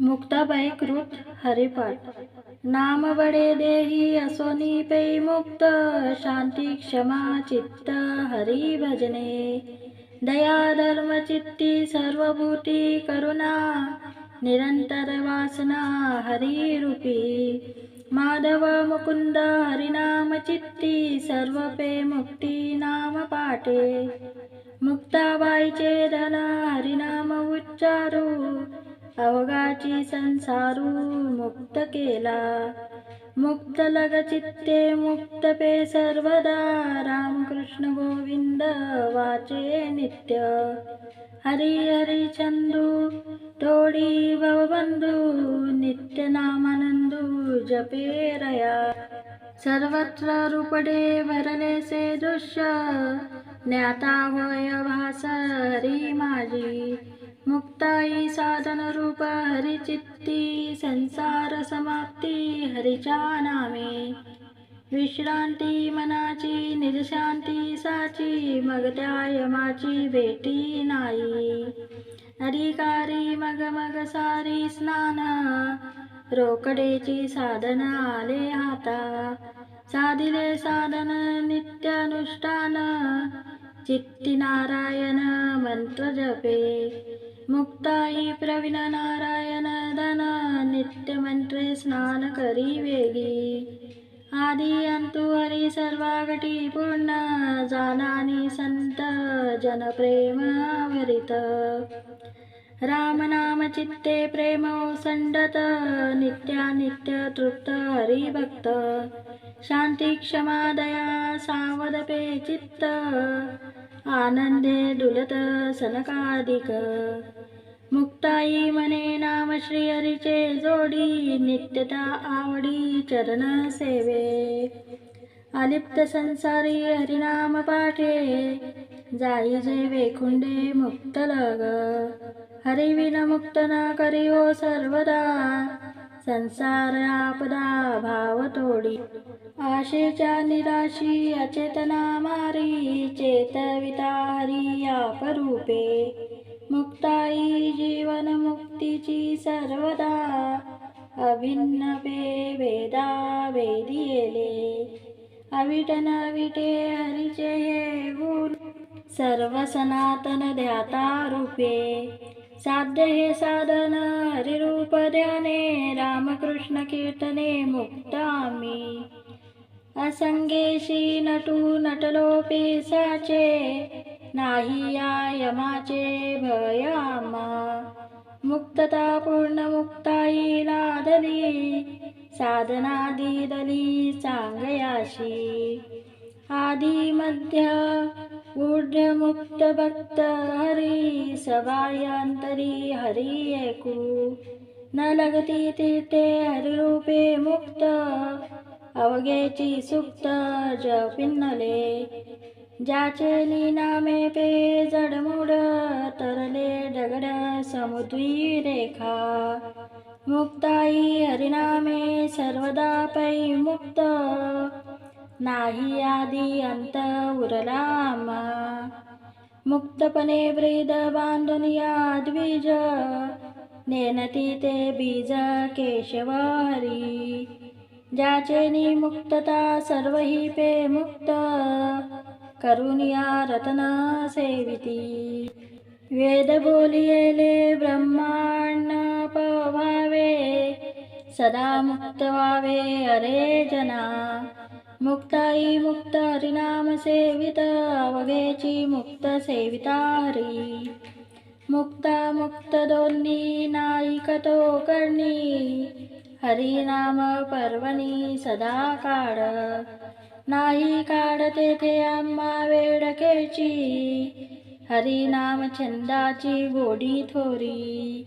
मुक्ताबाई कृत हरिपाठ. नाम बडे देही असोनी पै मुक्त शांती क्षमा चित्त हरी भजने. दया धर्म चित्ती सर्वभूती करुणा निरंतर वासना हरी रूपी. माधव मुकुंद हरिनाम चित्ती सर्व पे मुक्ती नाम पाटे मुक्ताबाईचे धन हरिनाम उच्चारू. अवघाची संसारू मुक्त केला. मुक्त लग चित्ते मुक्त पे सर्वदा. रामकृष्ण गोविंद वाचे नित्य. हरी हरी चंदू तोडी भवबंधू. नित्य नामानंदू जपे रया. सर्वत्र रूपडे भरले से दृश्य. ज्ञाता होय भास हरी माझी. मुक्ताई साधन रूप हरिचित्ती संसार समाप्ती हरिच्या नामे. विश्रांती मनाची निर्शांती साची मग त्या यमाची भेटी नाही. अधिकारी मग मग सारी स्नान रोकडेची साधन आले हाता. साधिले साधन नित्यानुष्ठान चित्ती नारायण मंत्र जपे. मुक्ताई प्रवीण नारायण धन नित्य मंत्रे स्नान करी वेगी आदी अंतु हरी सर्वागटी पूर्ण जानानी संत जन रामनामचित्ते भरित प्रेम संडत नित्या नित्य तृप्त हरिभक्त शांती क्षमा दया सावध चित्त आनंदे डुलत सनकाधिक मुक्ताई मने नाम श्री हरीचे जोडी नित्यता आवडी चरण सेवे. अलिप्त संसारी हरिनाम पाठे जाई जे वेकुंडे मुक्त लग. हरिविन मुक्त न करिओ सर्वदा संसार आपदा भाव तोडी. आशेच्या निराशी अचेतना मारी चेतविता हरी आपरूपे मुक्ताई जीवन मुक्तीची सर्वदा अभिन्न पे वेदा वेदियेले. अविटन विटे हरीचे हे गुण सर्व सनातन ध्याता रूपे. साध्य हे साधन हरिरूप ध्याने रामकृष्ण कीर्तने मुक्तामी असंगेशी नटू नटलो साचे नाही या यमाचे भयामा. मुक्तता पूर्ण मुक्ताई लादली साधना दिदली सांगयाशी आदी मध्य ऊर्ध्व मुक्त भक्त हरी सवायांतरी हरी ऐकू न लगती तीर्थे हरिरूपे मुक्त. अवघेची सुक्त जपिन्नले. ज्याचे लिनामे पे जडमुड तरले दगड समुद्री रेखा. मुक्ताई हरिनामे सर्वदा पै मुक्त. नाही आदी अंत उरलामा मुक्तपणे ब्रीद बांधून या द्विज. नेनती ते बीज केशव हरी ज्याचे मुक्तता सर्व पे मुक्त. करुणिया रतना सेविती वेद बोलियेले ब्रह्मांड पवावे सदा मुक्त व्हावे अरे जना मुक्ताई मुक्त हरिनाम सेवित अवघेची मुक्त सेविता हरी मुक्ता मुक्त दोन्ही नाईकतो करणी हरिनाम पर्वणी सदा काढ नाही काढ तेथे आम्हा वेडकेची. हरिनाम छंदाची गोडी थोरी.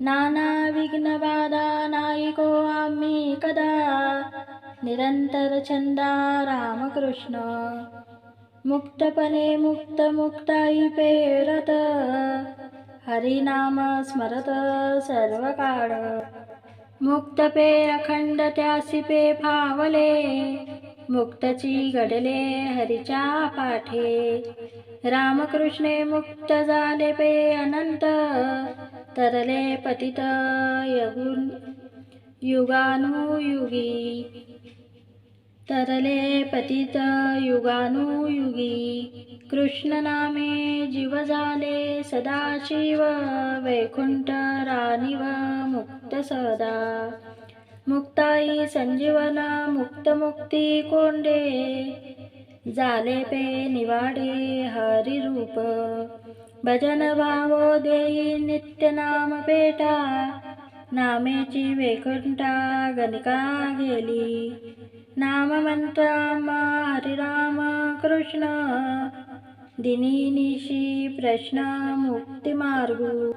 नाना विघ्न बाधा नाईको आम्ही कदा. निरंतर छंदा रामकृष्ण. मुक्तपणे मुक्त मुक्ताई पेरत. हरिनाम स्मरत सर्व काळ मुक्त पे अखंड त्यासी पे फावले. मुक्तची घडले हरीच्या पाठे. रामकृष्णे मुक्त झाले पे अनंत. तरले पतित यगुन युगानुयुगी. तरले पतित युगानुयुगी. कृष्ण नामे जीव झाले सदाशिव. वैकुंठ राणीव मुक्त सदा. मुक्ताई संजीवना मुक्त मुक्ती कोंडे झाले पे निवाडे हरि रूप भजन भावो देई नित्य नाम पेटा नामेची वैकुंठा गणिका गेली. नाम मंत्रामा हरिराम कृष्ण दिनी निशी प्रश्न मुक्ती मार्गू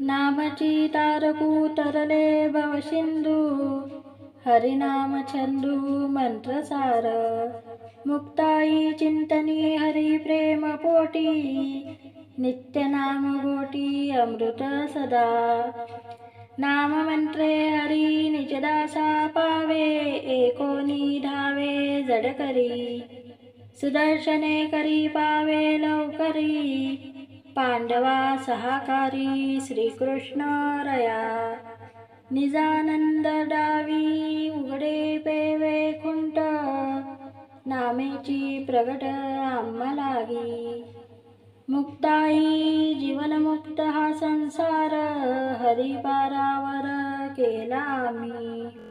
नामची तारकू तरले भवसिंधू हरिनाम छंदू मंत्रसार. मुक्ताई चिंतनी हरि प्रेम पोटी नित्य नाम गोटी अमृत सदा. नाम मंत्रे हरी निजदासा पावे एकोनी धावे जडकरी. सुदर्शने करी पावे लवकरी. पांडवा सहाकारी श्रीकृष्ण रया निजानंद डावी उघडे पेवे खुंट। नामेची प्रगट आम्हालागी मुक्ताई जीवनमुक्त हा संसार। हरिपारावर केला आम्ही।